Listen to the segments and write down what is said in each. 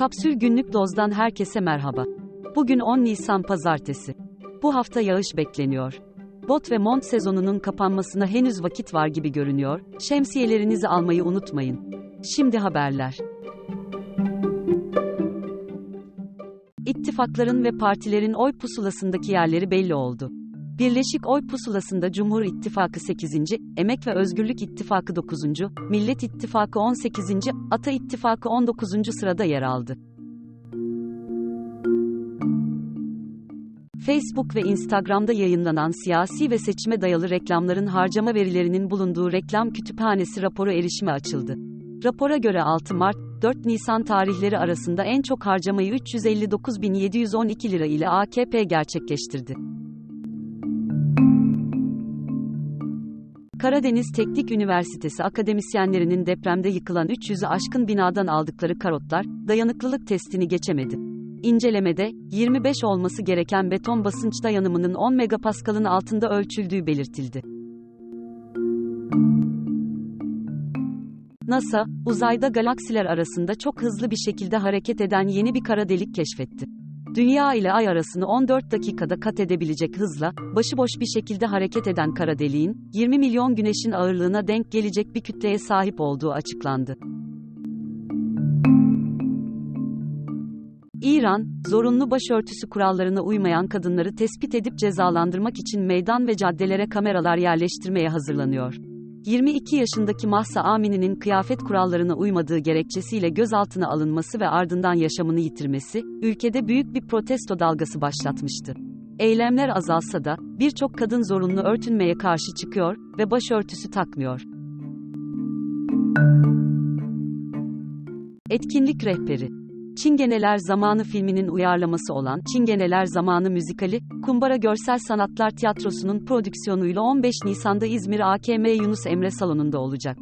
Kapsül Günlük Doz'dan herkese merhaba. Bugün 10 Nisan Pazartesi. Bu hafta yağış bekleniyor. Bot ve mont sezonunun kapanmasına henüz vakit var gibi görünüyor. Şemsiyelerinizi almayı unutmayın. Şimdi haberler. İttifakların ve partilerin oy pusulasındaki yerleri belli oldu. Birleşik Oy Pusulası'nda Cumhur İttifakı 8. Emek ve Özgürlük İttifakı 9. Millet İttifakı 18. Ata İttifakı 19. sırada yer aldı. Facebook ve Instagram'da yayınlanan siyasi ve seçime dayalı reklamların harcama verilerinin bulunduğu reklam kütüphanesi raporu erişime açıldı. Rapora göre 6 Mart, 4 Nisan tarihleri arasında en çok harcamayı 359.712 lira ile AKP gerçekleştirdi. Karadeniz Teknik Üniversitesi akademisyenlerinin depremde yıkılan 300'ü aşkın binadan aldıkları karotlar, dayanıklılık testini geçemedi. İncelemede, 25 olması gereken beton basınç dayanımının 10 megapaskalın altında ölçüldüğü belirtildi. NASA, uzayda galaksiler arasında çok hızlı bir şekilde hareket eden yeni bir kara delik keşfetti. Dünya ile Ay arasını 14 dakikada kat edebilecek hızla, başıboş bir şekilde hareket eden kara deliğin, 20 milyon güneşin ağırlığına denk gelecek bir kütleye sahip olduğu açıklandı. İran, zorunlu başörtüsü kurallarına uymayan kadınları tespit edip cezalandırmak için meydan ve caddelere kameralar yerleştirmeye hazırlanıyor. 22 yaşındaki Mahsa Amini'nin kıyafet kurallarına uymadığı gerekçesiyle gözaltına alınması ve ardından yaşamını yitirmesi, ülkede büyük bir protesto dalgası başlatmıştı. Eylemler azalsa da, birçok kadın zorunlu örtünmeye karşı çıkıyor ve başörtüsü takmıyor. Etkinlik rehberi Çingeneler Zamanı filminin uyarlaması olan Çingeneler Zamanı müzikali, Kumbara Görsel Sanatlar Tiyatrosu'nun prodüksiyonuyla 15 Nisan'da İzmir AKM Yunus Emre Salonu'nda olacak.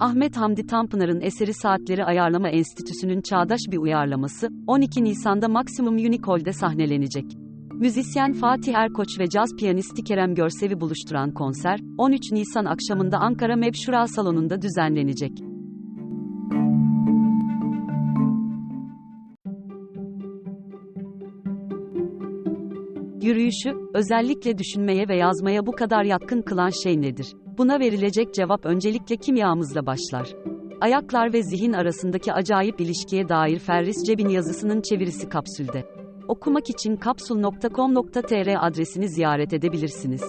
Ahmet Hamdi Tanpınar'ın eseri Saatleri Ayarlama Enstitüsü'nün çağdaş bir uyarlaması, 12 Nisan'da Maximum Unicol'de sahnelenecek. Müzisyen Fatih Erkoç ve caz piyanisti Kerem Görsev'i buluşturan konser, 13 Nisan akşamında Ankara Mebşura Salonu'nda düzenlenecek. Yürüyüşü, özellikle düşünmeye ve yazmaya bu kadar yatkın kılan şey nedir? Buna verilecek cevap öncelikle kimyamızla başlar. Ayaklar ve zihin arasındaki acayip ilişkiye dair Ferris Cebin yazısının çevirisi kapsülde. Okumak için kapsul.com.tr adresini ziyaret edebilirsiniz.